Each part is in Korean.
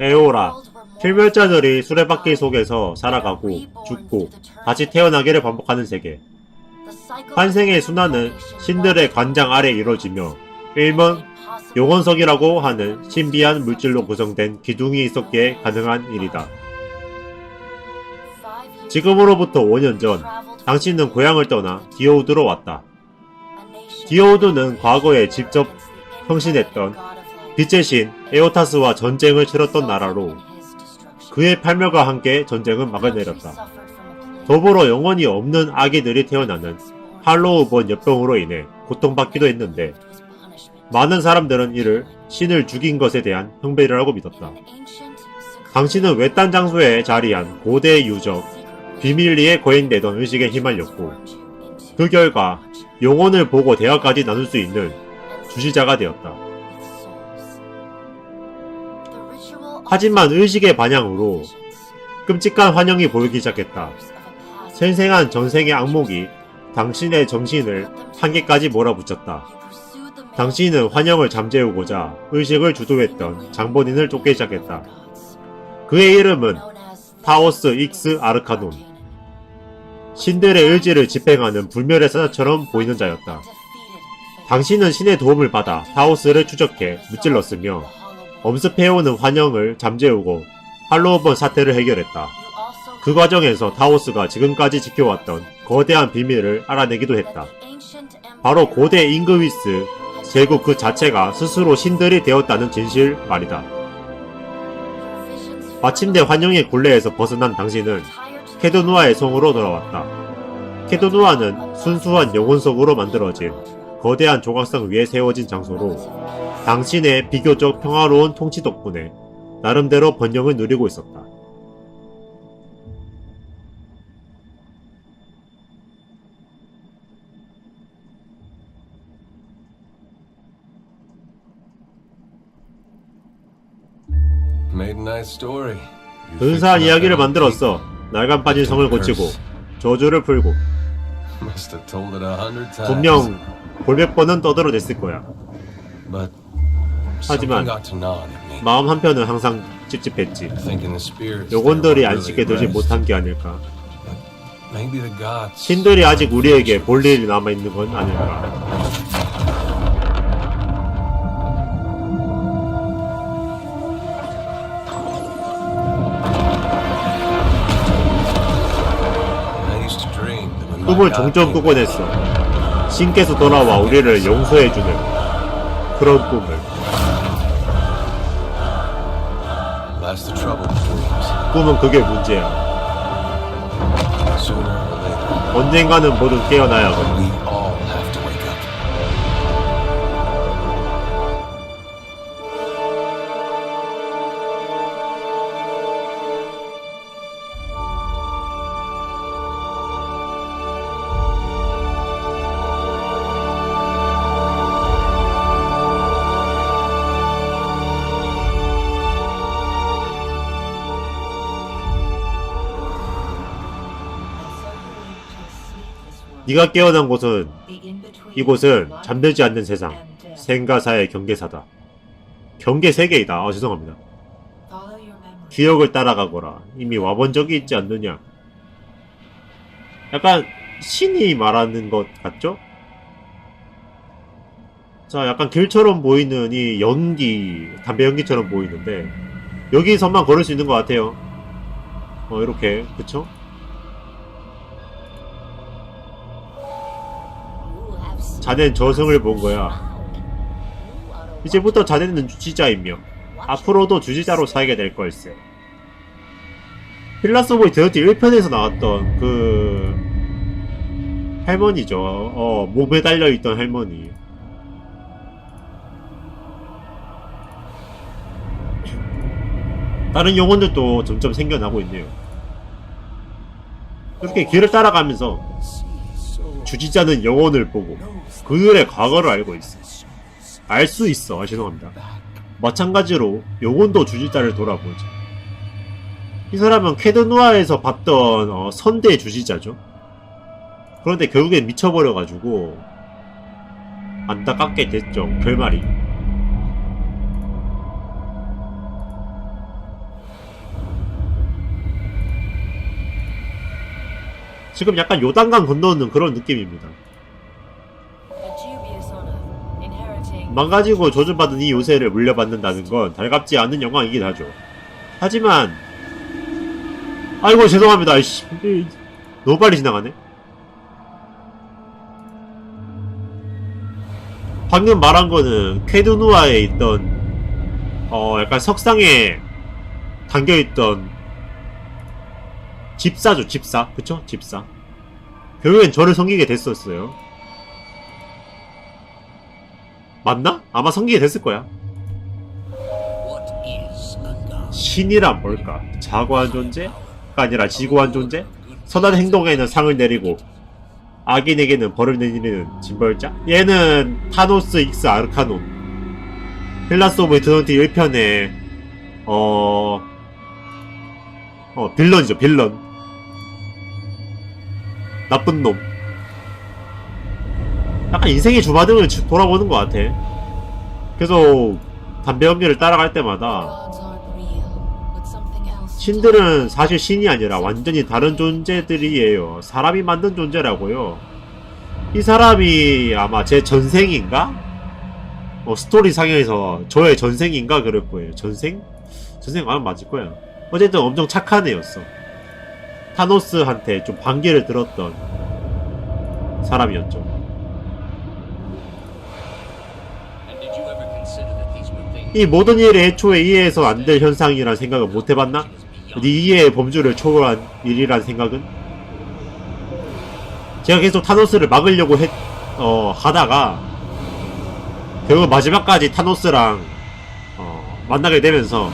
에오라, 필멸자들이 수레바퀴 속에서 살아가고 죽고 다시 태어나기를 반복하는 세계. 환생의 순환은 신들의 관장 아래 이루어지며 일명 용원석이라고 하는 신비한 물질로 구성된 기둥이 있었기에 가능한 일이다. 지금으로부터 5년 전, 당신은 고향을 떠나 디오우드로 왔다. 디오우드는 과거에 직접 형신했던 빛의 신 에오타스와 전쟁을 치렀던 나라로 그의 팔멸과 함께 전쟁은 막을 내렸다. 더불어 영원히 없는 아기들이 태어나는 할로우본 역병으로 인해 고통받기도 했는데 많은 사람들은 이를 신을 죽인 것에 대한 형벌이라고 믿었다. 당신은 외딴 장소에 자리한 고대 유적 비밀리에 거행되던 의식에 휘말렸고 그 결과 영혼을 보고 대화까지 나눌 수 있는 주시자가 되었다. 하지만 의식의 반향으로 끔찍한 환영이 보이기 시작했다. 생생한 전생의 악몽이 당신의 정신을 한계까지 몰아붙였다. 당신은 환영을 잠재우고자 의식을 주도했던 장본인을 쫓기 시작했다. 그의 이름은 타오스 익스 아르카논. 신들의 의지를 집행하는 불멸의 사자처럼 보이는 자였다. 당신은 신의 도움을 받아 타오스를 추적해 무찔렀으며 엄습해오는 환영을 잠재우고 할로우본 사태를 해결했다. 그 과정에서 타오스가 지금까지 지켜왔던 거대한 비밀을 알아내기도 했다. 바로 고대 잉그위스 제국 그 자체가 스스로 신들이 되었다는 진실 말이다. 마침내 환영의 굴레에서 벗어난 당신은 케도누아의 성으로 돌아왔다. 케도누아는 순수한 영혼석으로 만들어진 거대한 조각상 위에 세워진 장소로 당신의 비교적 평화로운 통치 덕분에 나름대로 번영을 누리고 있었다. 근사한 이야기를 만들었어. 날간 빠진 성을 고치고 저주를 풀고. 분명 골백 번은 떠들어댔을 거야. 하지만. 마음 한편은 항상 찝찝했지. Were 안식에 really 들지. 못한 게 아닐까. 신들이 아직 우리에게 볼 일이 남아 있는 건 아닐까. 꿈을 종종 꾸곤 했어. 신께서 돌아와 우리를 용서해주는 그런 꿈을. That's the trouble with dreams. 꿈은 그게 문제야. Sooner or later, 언젠가는 모두 깨어나야 하거든. we 네가 깨어난 곳은 이곳은 잠들지 않는 세상, 생가사의 경계사다. 경계 세계이다. 아, 죄송합니다. 기억을 따라가거라. 이미 와본 적이 있지 않느냐. 약간 신이 말하는 것 같죠? 자, 약간 길처럼 보이는 이 연기, 담배 연기처럼 보이는데 여기서만 걸을 수 있는 것 같아요. 어, 이렇게, 그쵸? 자넨 저승을 본 거야. 이제부터 자네는 주지자이며 앞으로도 주지자로 살게 될 걸세. 필라스 보이 데어티 1편에서 나왔던 그 할머니죠. 어, 몸에 달려있던 할머니. 다른 영혼들도 점점 생겨나고 있네요. 이렇게 길을 따라가면서 주지자는 영혼을 보고 그들의 과거를 알고 있어. 알 수 있어. 아, 죄송합니다. 마찬가지로 영혼도 주지자를 돌아보지. 이 사람은 쾌드누아에서 봤던 어, 선대 주지자죠. 그런데 결국엔 미쳐버려가지고 안타깝게 됐죠. 결말이. 지금 약간 요단강 건너는 그런 느낌입니다. 망가지고 조준받은 이 요새를 물려받는다는 건 달갑지 않은 영광이긴 하죠. 하지만 아이고 죄송합니다. 씨, 이- 너무 빨리 지나가네. 방금 말한 거는 쾌두누아에 있던 어 약간 석상에 담겨 있던 집사죠 집사 그쵸 집사 결국엔 저를 섬기게 됐었어요. 맞나? 아마 섬기게 됐을 거야. 신이란 뭘까? 자고한 존재가 아니라 지고한 존재? 선한 행동에는 상을 내리고 악인에게는 벌을 내리는 징벌자? 얘는 타노스 익스 아르카논 헬라스 오브 드넌트 1편에 어... 어 빌런이죠 빌런 나쁜 놈 약간 인생의 주마등을 주- 돌아보는 것 같아 그래서 담배 연기를 따라갈 때마다 신들은 사실 신이 아니라 완전히 다른 존재들이에요. 사람이 만든 존재라고요. 이 사람이 아마 제 전생인가? 어, 스토리 상에서 저의 전생인가 그럴 거예요. 전생? 전생 아마 맞을 거야. 어쨌든 엄청 착한 애였어. 타노스한테 좀 반기를 들었던 사람이었죠. 이 모든 일이 애초에 이해해서 안 될 현상이란 생각을 못 해봤나? 네 이해의 범주를 초월한 일이란 생각은? 제가 계속 타노스를 막으려고 했, 어, 하다가, 결국 마지막까지 타노스랑, 어, 만나게 되면서,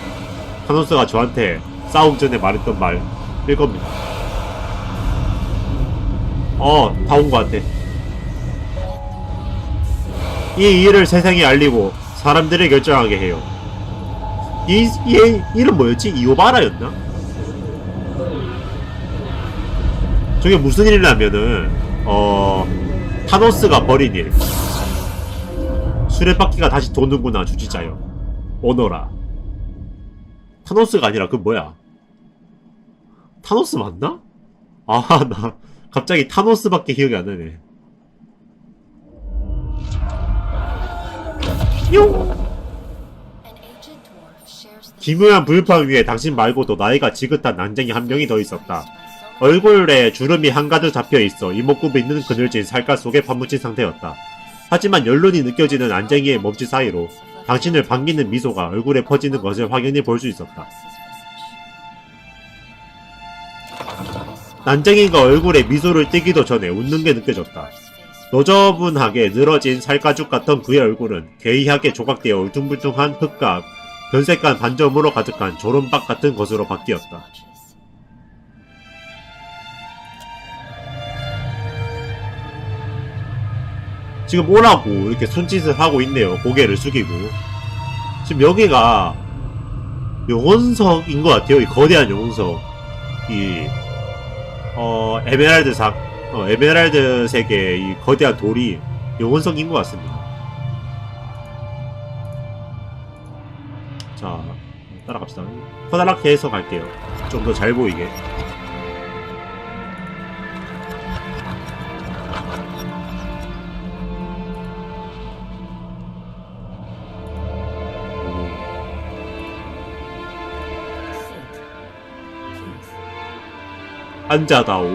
타노스가 저한테 싸움 전에 말했던 말일 겁니다. 어, 다 온 것 같아. 이 일을 세상에 알리고, 사람들을 결정하게 해요. 이, 얘 이름 뭐였지? 이오바라였나? 저게 무슨 일이냐면은 어 타노스가 벌인 일 수레바퀴가 다시 도는구나 주지자요 오너라 타노스가 아니라 그 뭐야 타노스 맞나? 아나 갑자기 타노스밖에 기억이 안 나네 용 기묘한 불판 위에 당신 말고도 나이가 지긋한 난쟁이 한 명이 더 있었다. 얼굴에 주름이 한가득 잡혀 있어 이목구비 있는 그늘진 살갗 속에 파묻힌 상태였다. 하지만 연륜이 느껴지는 안쟁이의 몸짓 사이로 당신을 반기는 미소가 얼굴에 퍼지는 것을 확연히 볼 수 있었다. 난쟁이가 얼굴에 미소를 띠기도 전에 웃는 게 느껴졌다. 너저분하게 늘어진 살가죽 같던 그의 얼굴은 괴이하게 조각되어 울퉁불퉁한 흙과 변색한 반점으로 가득한 조름박 같은 것으로 바뀌었다. 지금 오라고 이렇게 손짓을 하고 있네요. 고개를 숙이고. 지금 여기가 용원석인 것 같아요. 이 거대한 용원석. 이, 어, 에메랄드 삭, 어, 에메랄드 색의 이 거대한 돌이 용원석인 것 같습니다. 자, 따라갑시다. 커다랗게 해서 갈게요. 좀 더 잘 보이게. 앉아다오.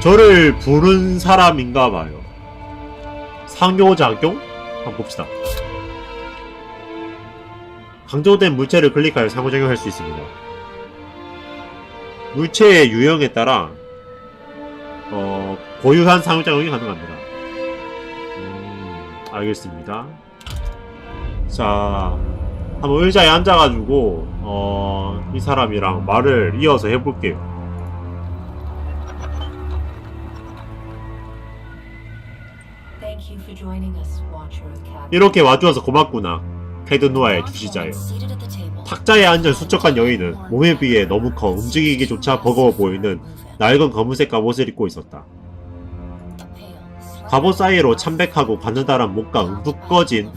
저를 부른 사람인가 봐요. 상호작용? 한번 봅시다. 강조된 물체를 클릭하여 상호작용할 수 있습니다. 물체의 유형에 따라 어, 고유한 상호작용이 가능합니다. 음, 알겠습니다. 자, 한번 의자에 앉아가지고 어, 이 사람이랑 말을 이어서 해볼게요. 이렇게 와주어서 고맙구나. 캐드노아의 주시자요. 탁자에 앉은 수척한 여인은 몸에 비해 너무 커 움직이기조차 버거워 보이는 낡은 검은색 갑옷을 입고 있었다. 갑옷 사이로 참백하고 가느다란 목과 움푹 꺼진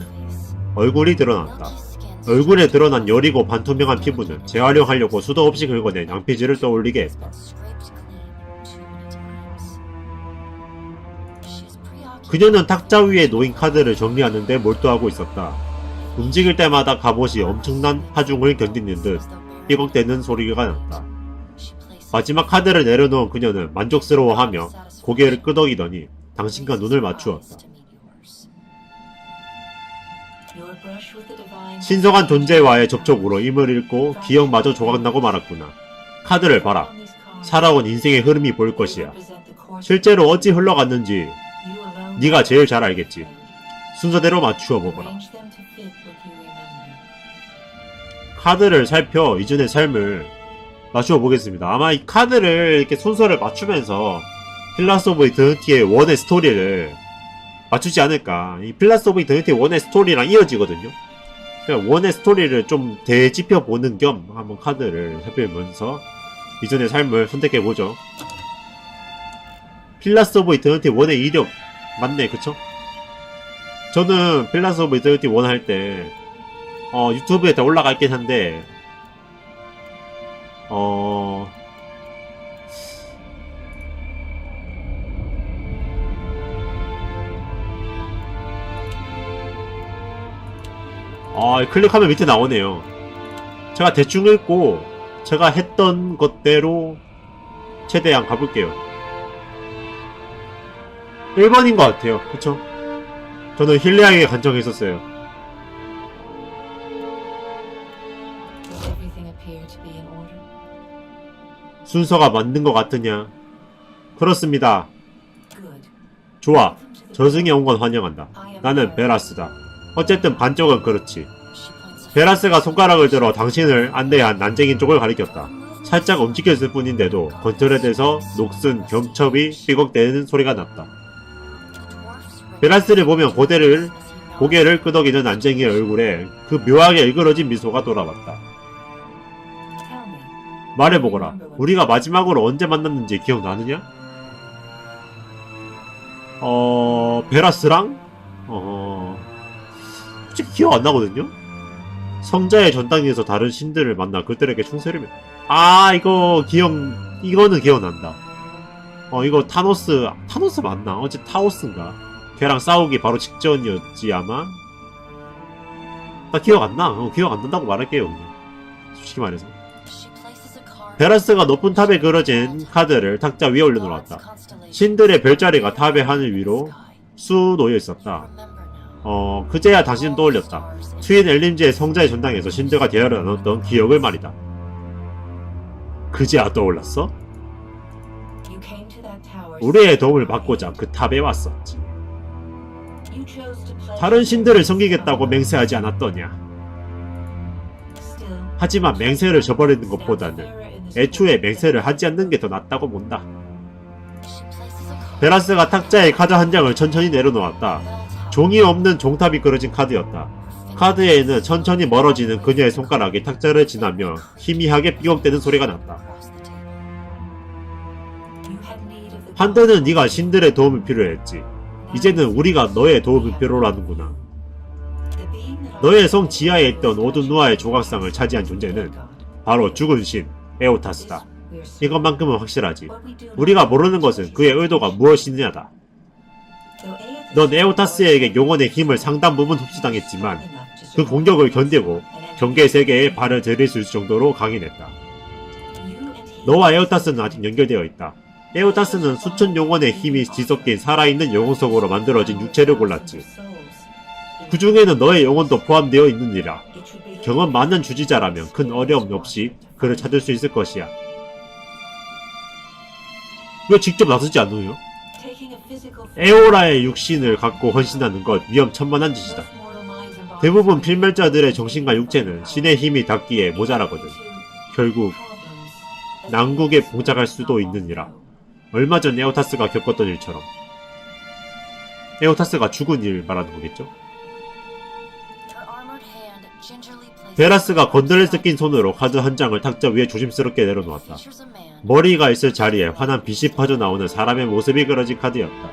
얼굴이 드러났다. 얼굴에 드러난 여리고 반투명한 피부는 재활용하려고 수도 없이 긁어낸 양피지를 떠올리게 했다. 그녀는 탁자 위에 놓인 카드를 정리하는데 몰두하고 있었다. 움직일 때마다 갑옷이 엄청난 하중을 견디는 듯 삐걱대는 소리가 났다. 마지막 카드를 내려놓은 그녀는 만족스러워하며 고개를 끄덕이더니 당신과 눈을 맞추었다. 신성한 존재와의 접촉으로 힘을 잃고 기억마저 조각나고 말았구나. 카드를 봐라. 살아온 인생의 흐름이 보일 것이야. 실제로 어찌 흘러갔는지 네가 제일 잘 알겠지. 순서대로 맞추어 보거라. 카드를 살펴 이전의 삶을 맞추어 보겠습니다. 아마 이 카드를 이렇게 순서를 맞추면서 필라스 오브 이터니티의 원의 스토리를 맞추지 않을까. 이 필라스 오브 이터니티의 원의 스토리랑 이어지거든요. 그냥 원의 스토리를 좀 되짚어 보는 겸 한번 카드를 살펴보면서 이전의 삶을 선택해 보죠. 필라스 오브 이터니티 원의 이력 맞네, 그쵸? 저는 필라스 오브 이터니티 원할때 어, 유튜브에 다 올라가 있긴 한데 어 아, 클릭하면 밑에 나오네요. 제가 대충 읽고 제가 했던 것대로 최대한 가볼게요. 1번인 것 같아요. 그쵸? 저는 힐리아에게 order? 순서가 맞는 것 같으냐? 그렇습니다. 좋아. 저승에 온 건 환영한다. 나는 베라스다. 어쨌든 반쪽은 그렇지. 베라스가 손가락을 들어 당신을 안내한 난쟁인 쪽을 가리켰다. 살짝 움직였을 뿐인데도 건틀에 대서 녹슨 겸첩이 삐걱대는 소리가 났다. 베라스를 보면 고개를 고개를 끄덕이는 난쟁이의 얼굴에 그 묘하게 일그러진 미소가 돌아왔다. 말해보거라. 우리가 마지막으로 언제 만났는지 기억나느냐? 어, 베라스랑? 어, 솔직히 기억 안 나거든요? 성자의 전당에서 다른 신들을 만나 그들에게 충세를, 아, 이거 기억, 이거는 기억난다. 어, 이거 타노스, 타노스 맞나? 어제 타오스인가? 걔랑 싸우기 바로 직전이었지, 아마? 나 기억 안 나. 어, 기억 안 난다고 말할게요, 그냥. 솔직히 말해서. 베라스가 높은 탑에 그려진 카드를 탁자 위에 올려놓았다. 신들의 별자리가 탑의 하늘 위로 수 놓여 있었다. 어, 그제야 당신은 떠올렸다. 트윈 엘림즈의 성자의 전당에서 신들과 대화를 나눴던 기억을 말이다. 그제야 떠올랐어? 우리의 도움을 받고자 그 탑에 왔었지. 다른 신들을 섬기겠다고 맹세하지 않았더냐. 하지만 맹세를 저버리는 것보다는 애초에 맹세를 하지 않는 게 더 낫다고 본다. 베라스가 탁자에 카드 한 장을 천천히 내려놓았다. 종이 없는 종탑이 그려진 카드였다. 카드에는 천천히 멀어지는 그녀의 손가락이 탁자를 지나며 희미하게 삐걱대는 소리가 났다. 한때는 네가 신들의 도움이 필요했지. 이제는 우리가 너의 being that 너의 성 지하에 있던 오든 누아의 조각상을 차지한 존재는 바로 죽은 신 에오타스다. 이것만큼은 확실하지. 우리가 모르는 것은 그의 의도가 무엇이냐다. 넌 에오타스에게 용언의 힘을 상당 부분 흡수당했지만 그 공격을 견디고 경계 세계에 발을 들일 수 있을 정도로 강인했다. 너와 에오타스는 아직 연결되어 있다. 에오타스는 수천 용언의 힘이 뒤섞인 살아있는 영혼 속으로 만들어진 육체를 골랐지. 그 중에는 너의 영혼도 포함되어 있느니라. 경험 많은 주지자라면 큰 어려움 없이 그를 찾을 수 있을 것이야. 왜 직접 나서지 않아요? 에오라의 육신을 갖고 헌신하는 것 위험천만한 짓이다. 대부분 필멸자들의 정신과 육체는 신의 힘이 닿기에 모자라거든. 결국 난국에 봉착할 수도 있느니라. 얼마 전 에오타스가 겪었던 일처럼. 에오타스가 죽은 일 말하는 거겠죠? 베라스가 건드레스 낀 손으로 카드 한 장을 탁자 위에 조심스럽게 내려놓았다. 머리가 있을 자리에 환한 빛이 퍼져나오는 사람의 모습이 그려진 카드였다.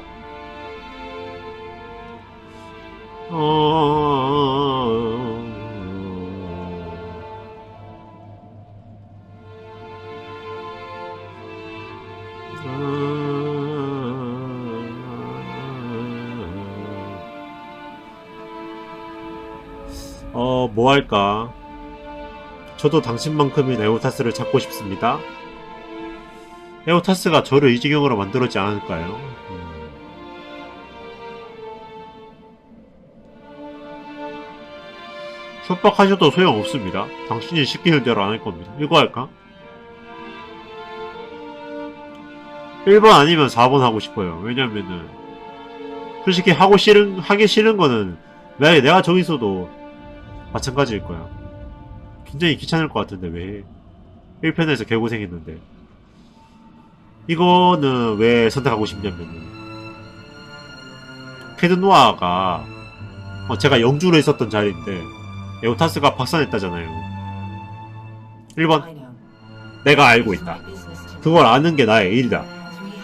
어... 뭐 할까? 저도 당신만큼인 에오타스를 찾고 싶습니다. 에오타스가 저를 이 지경으로 만들었지 않을까요? 음. 협박하셔도 소용없습니다. 당신이 시키는 대로 안 할 겁니다. 이거 할까? 1번 아니면 4번 하고 싶어요. 왜냐면은, 솔직히 하고 싫은, 하기 싫은 거는, 왜 내가 저기 있어도 마찬가지일 거야. 굉장히 귀찮을 것 같은데, 왜. 1편에서 개고생했는데. 이거는 왜 선택하고 싶냐면은, 페드노아가, 어, 제가 영주로 있었던 자리인데, 에오타스가 박살냈다잖아요. 1번, I know. 내가 알고 있다. 그걸 아는 게 나의 일이다.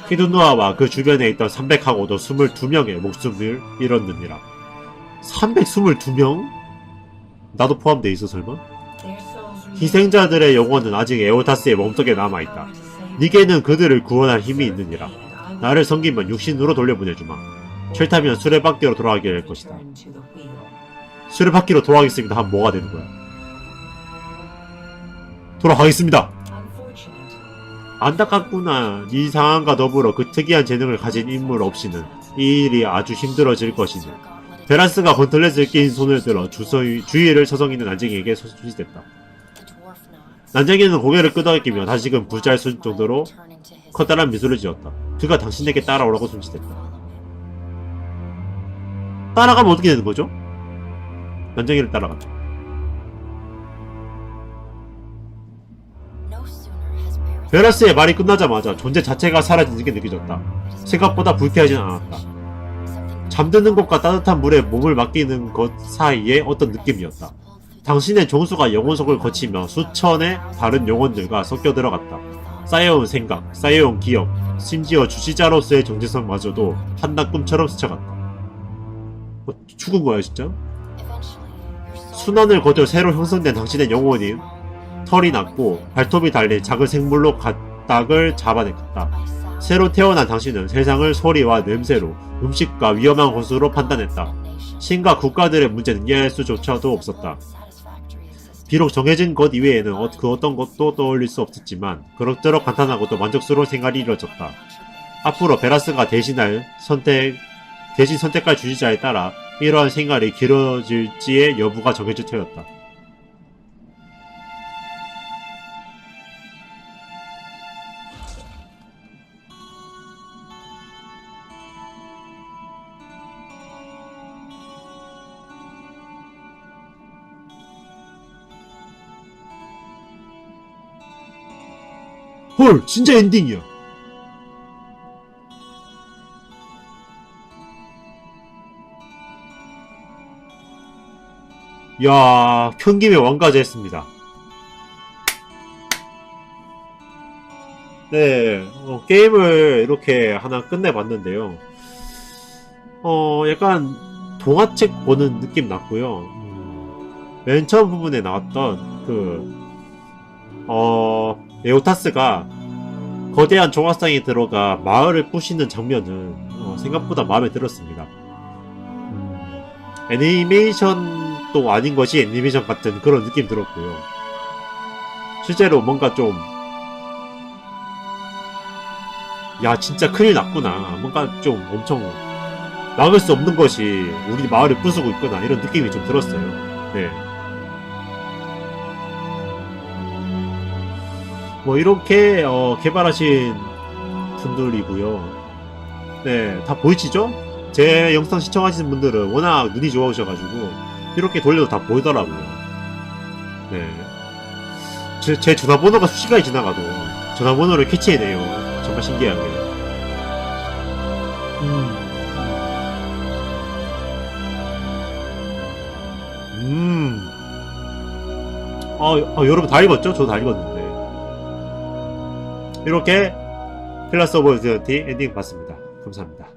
히드누아와 그 주변에 있던 300하고도 22명의 목숨을 잃었느니라. 322명? 나도 포함돼 있어 설마? 희생자들의 영혼은 아직 에오타스의 몸속에 남아있다. 니게는 그들을 구원할 힘이 있느니라. 나를 섬기면 육신으로 돌려보내주마. 싫다면 수레바퀴로 돌아가게 될 것이다. 수레바퀴로 돌아가겠습니다 하면 뭐가 되는 거야? 돌아가겠습니다! 안타깝구나. 이 상황과 더불어 그 특이한 재능을 가진 인물 없이는 이 일이 아주 힘들어질 것이니. 베란스가 건틀렛을 낀 손을 들어 주서위, 주위를 서성이는 난쟁이에게 소지됐다. 난쟁이는 고개를 끄덕이며 다시금 수 정도로 커다란 미소를 지었다. 그가 당신에게 따라오라고 손짓했다. 따라가면 어떻게 되는 거죠? 난쟁이를 따라갔다. 베라스의 말이 끝나자마자 존재 자체가 사라지는 게 느껴졌다. 생각보다 불쾌하진 않았다. 잠드는 것과 따뜻한 물에 몸을 맡기는 것 사이에 어떤 느낌이었다. 당신의 종수가 영혼석을 거치며 수천의 다른 영혼들과 섞여 들어갔다. 쌓여온 생각, 쌓여온 기억, 심지어 주시자로서의 정체성마저도 한낱 꿈처럼 스쳐갔다. 어, 죽은 거야 진짜? 순환을 거쳐 새로 형성된 당신의 영혼이 털이 났고 발톱이 달린 작은 생물로 가닥을 잡아냈다. 새로 태어난 당신은 세상을 소리와 냄새로 음식과 위험한 곳으로 판단했다. 신과 국가들의 문제는 이해할 수조차도 없었다. 비록 정해진 것 이외에는 어- 그 어떤 것도 떠올릴 수 없었지만 그럭저럭 간단하고도 만족스러운 생활이 이루어졌다. 앞으로 베라스가 대신할 선택 대신 선택할 주지자에 따라 이러한 생활이 길어질지의 여부가 정해질 터였다. 헐, 진짜 엔딩이야. 야, 켠김에 왕까지 했습니다. 네, 어, 게임을 이렇게 하나 끝내봤는데요. 어, 약간 동화책 보는 느낌 났고요. 음, 맨 처음 부분에 나왔던 그, 어, 에오타스가 거대한 종합상에 들어가 마을을 부시는 장면은 어, 생각보다 마음에 들었습니다. 음, 애니메이션도 아닌 것이 애니메이션 같은 그런 느낌 들었고요. 실제로 뭔가 좀, 야, 진짜 큰일 났구나. 뭔가 좀 엄청 막을 수 없는 것이 우리 마을을 부수고 있구나. 이런 느낌이 좀 들었어요. 네. 뭐 이렇게 어, 개발하신 분들이고요. 네, 다 보이시죠? 제 영상 시청하시는 분들은 워낙 눈이 좋아오셔가지고 이렇게 돌려도 다 보이더라고요. 네, 제, 제 전화번호가 수시간이 지나가도 전화번호를 캐치해내요. 정말 신기하게. 음. 음. 아, 아, 여러분 다 읽었죠? 저도 다 읽었는데. 이렇게 클라스 오브 더티 엔딩 봤습니다. 감사합니다.